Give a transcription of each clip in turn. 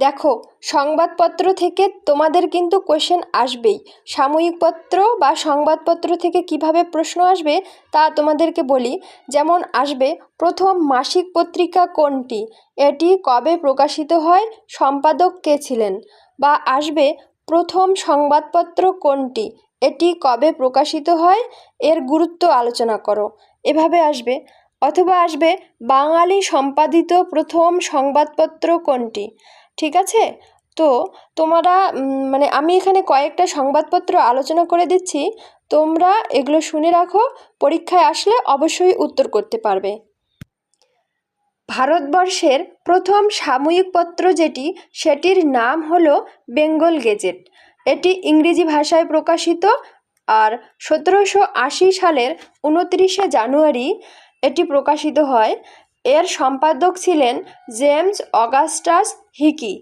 দেখো, সংবাদপত্র থেকে তোমাদের কিন্তু কোশ্চেন আসবেই। সাময়িক পত্র বা সংবাদপত্র থেকে কীভাবে প্রশ্ন আসবে তা তোমাদেরকে বলি। যেমন আসবে, প্রথম মাসিক পত্রিকা কোনটি? এটি কবে প্রকাশিত হয়? সম্পাদক কে ছিলেন? বা আসবে, প্রথম সংবাদপত্র কোনটি? এটি কবে প্রকাশিত হয়? এর গুরুত্ব আলোচনা করো। এভাবে আসবে। অথবা আসবে, বাঙালি সম্পাদিত প্রথম সংবাদপত্র কোনটি? ঠিক আছে? তো তোমরা মানে আমি এখানে কয়েকটা সংবাদপত্র আলোচনা করে দিচ্ছি। তোমরা এগুলো শুনে রাখো, পরীক্ষায় আসলে অবশ্যই উত্তর করতে পারবে। ভারতবর্ষের প্রথম সাময়িক পত্র যেটি, সেটির নাম হলো বেঙ্গল গেজেট। এটি ইংরেজি ভাষায় প্রকাশিত আর সতেরোশো আশি সালের উনত্রিশে জানুয়ারি এটি প্রকাশিত হয়। এর সম্পাদক ছিলেন জেমস অগাস্টাস হিকি।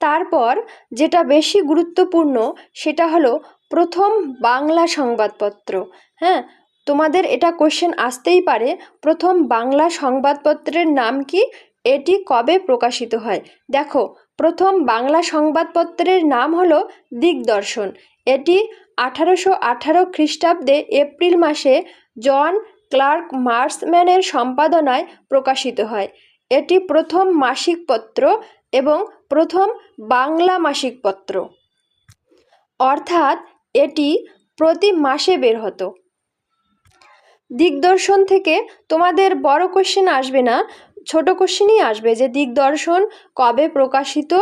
তারপর যেটা বেশি গুরুত্বপূর্ণ, সেটা হলো প্রথম বাংলা সংবাদপত্র। হ্যাঁ তোমাদের এটা কোশ্চেন আসতেই পারে, প্রথম বাংলা সংবাদপত্রের নাম কি? এটি কবে প্রকাশিত হয়? দেখো, প্রথম বাংলা সংবাদপত্রের নাম হলো দিগদর্শন। এটি আঠারোশো আঠারো খ্রিস্টাব্দে এপ্রিল মাসে জন ক্লার্ক মার্সম্যানের সম্পাদনায় প্রকাশিত হয়। এটি প্রথম মাসিক পত্র এবং প্রথম বাংলা মাসিক পত্র অর্থাৎ এটি প্রতি মাসে বের হতো। দিগদর্শন থেকে তোমাদের বড় কোশ্চেন আসবে না, ছোট কোশ্চেনই আসবে যে দিগদর্শন কবে প্রকাশিত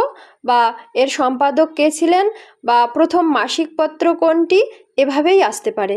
বা এর সম্পাদক কে ছিলেন বা প্রথম মাসিক পত্র কোনটি, এভাবেই আসতে পারে।